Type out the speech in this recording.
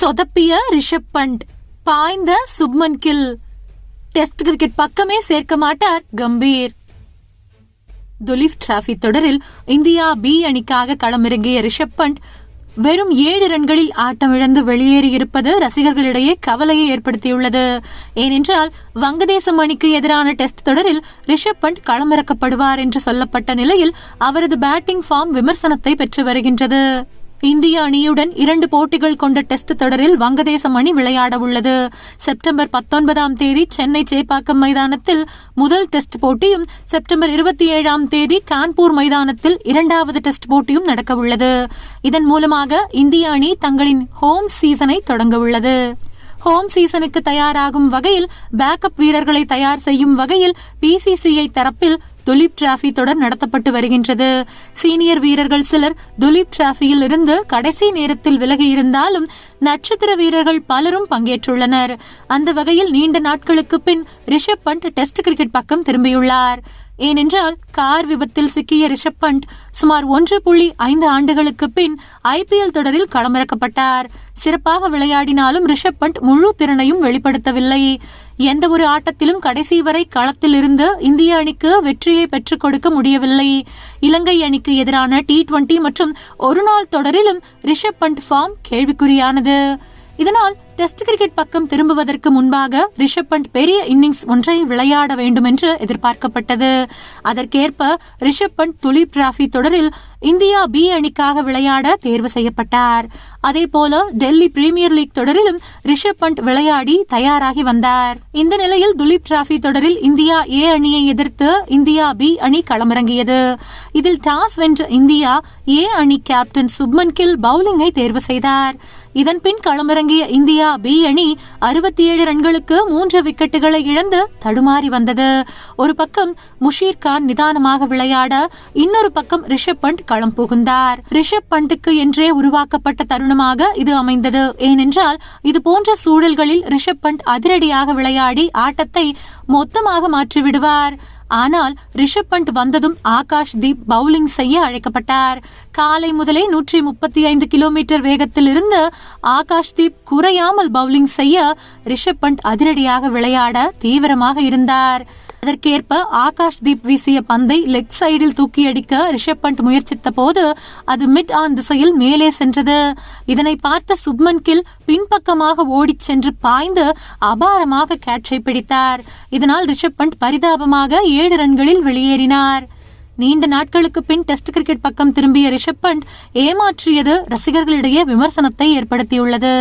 சொதப்பிய ரிஷப் பண்ட். பாய்ந்த Shubman Gill. Test cricket பக்கமே சேர்க்க மாட்டார் கம்பீர். துலீப் டிராபி தொடரில் இந்தியா பி அணிக்காக களமிறங்கிய ரிஷப் பண்ட் வெறும் ஏழு ரன்களில் ஆட்டமிழந்து வெளியேறியிருப்பது ரசிகர்களிடையே கவலையை ஏற்படுத்தியுள்ளது. ஏனென்றால் வங்கதேசம் அணிக்கு எதிரான டெஸ்ட் தொடரில் ரிஷப் பண்ட் களமிறக்கப்படுவார் என்று சொல்லப்பட்ட நிலையில் அவரது பேட்டிங் ஃபார்ம் விமர்சனத்தை பெற்று வருகின்றது. இந்திய அணியுடன் இரண்டு போட்டிகள் கொண்ட டெஸ்ட் தொடரில் வங்கதேசம் அணி விளையாட உள்ளது. செப்டம்பர் பத்தொன்பதாம் தேதி சென்னை சேப்பாக்கம் மைதானத்தில் முதல் டெஸ்ட் போட்டியும் செப்டம்பர் இருபத்தி ஏழாம் தேதி கான்பூர் மைதானத்தில் இரண்டாவது டெஸ்ட் போட்டியும் நடக்க உள்ளது. இதன் மூலமாக இந்திய அணி தங்களின் ஹோம் சீசனை தொடங்க உள்ளது. ஹோம் சீசனுக்கு தயாராகும் வகையில் பேக்கப் வீரர்களை தயார் செய்யும் வகையில் பிசிசிஐ தரப்பில் துலீப் டிராபி தொடர் நடத்தப்பட்டு வருகின்றது. சீனியர் வீரர்கள் சிலர் துலீப் டிராபியில் இருந்து கடைசி நேரத்தில் விலகி இருந்தாலும் நட்சத்திர வீரர்கள் பலரும் பங்கேற்றுள்ளனர். அந்த வகையில் நீண்ட நாட்களுக்கு பின் ரிஷப் பண்ட் டெஸ்ட் கிரிக்கெட் பக்கம் திரும்பியுள்ளார். ஏனென்றால் கார் விபத்தில் சிக்கிய ரிஷப் பண்ட் சுமார் ஒன்று புள்ளி ஐந்து ஆண்டுகளுக்கு பின் ஐபிஎல் தொடரில் களமிறக்கப்பட்டார். சிறப்பாக விளையாடினாலும் ரிஷப் பண்ட் முழு திறனையும் வெளிப்படுத்தவில்லை. எந்த ஒரு ஆட்டத்திலும் கடைசி வரை களத்தில் இருந்து இந்திய அணிக்கு வெற்றியை பெற்றுக் கொடுக்க முடியவில்லை. இலங்கை அணிக்கு எதிரான டி டுவெண்டி மற்றும் ஒருநாள் தொடரிலும் ரிஷப் பண்ட் ஃபார்ம் கேள்விக்குறியானது. இதனால் டெஸ்ட் கிரிக்கெட் பக்கம் திரும்புவதற்கு முன்பாக ரிஷப் பண்ட் பெரிய இன்னிங்ஸ் ஒன்றை விளையாட வேண்டும் என்று எதிர்பார்க்கப்பட்டது. அதற்கேற்ப ரிஷப் பண்ட் துலீப் டிராஃபி தொடரில் இந்தியா பி அணிக்காக விளையாட தேர்வு செய்யப்பட்டார். அதே போல டெல்லி பிரீமியர் லீக் தொடரிலும் ரிஷப் பண்ட் விளையாடி தயாராகி வந்தார். இந்த நிலையில் துலீப் டிராபி தொடரில் இந்தியா ஏ அணியை எதிர்த்து இந்தியா பி அணி களமிறங்கியது. இதில் டாஸ் வென்ற இந்தியா ஏ அணி கேப்டன் சுப்மன் கில் பவுலிங்கை தேர்வு செய்தார். இதன் பின் களமிறங்கிய இந்தியா பி அணி அறுபத்தி ஏழு ரன்களுக்கு மூன்று விக்கெட்டுகளை இழந்து தடுமாறி வந்தது. ஒரு பக்கம் முஷீர் கான் நிதானமாக விளையாட இன்னொரு பக்கம் ரிஷப் பண்ட் களம் புகுந்தார். ரிஷப் பண்ட்டுக்கு என்றே உருவாக்கப்பட்ட தருணமாக இது அமைந்தது. ஏனென்றால் இது போன்ற சூழல்களில் ரிஷப் பண்ட் அதிரடியாக விளையாடி ஆட்டத்தை மொத்தமாக மாற்றிவிடுவார். ஆனால் ரிஷப் பண்ட் வந்ததும் ஆகாஷ் தீப் பவுலிங் செய்ய அழைக்கப்பட்டார். காலை முதலே நூற்றி முப்பத்தி ஐந்து கிலோமீட்டர் வேகத்தில் இருந்து ஆகாஷ் தீப் குறையாமல் பவுலிங் செய்ய ரிஷப் பண்ட் அதிரடியாக விளையாட தீவிரமாக இருந்தார். அதற்கேற்ப ஆகாஷ் தீப் வீசிய பந்தை லெக் சைடில் தூக்கி அடிக்க ரிஷப் பண்ட் முயற்சித்த போது அது மிட் ஆன் திசையில் மேலே சென்றது. இதனை பார்த்த சுப்மன் கில் பின்பக்கமாக ஓடிச் சென்று பாய்ந்து அபாரமாக கேட்சை பிடித்தார். இதனால் ரிஷப் பண்ட் பரிதாபமாக ஏழு ரன்களில் வெளியேறினார். நீண்ட நாட்களுக்கு பின் டெஸ்ட் கிரிக்கெட் பக்கம் திரும்பிய ரிஷப் பண்ட் ஏமாற்றியது ரசிகர்களிடையே விமர்சனத்தை ஏற்படுத்தியுள்ளது.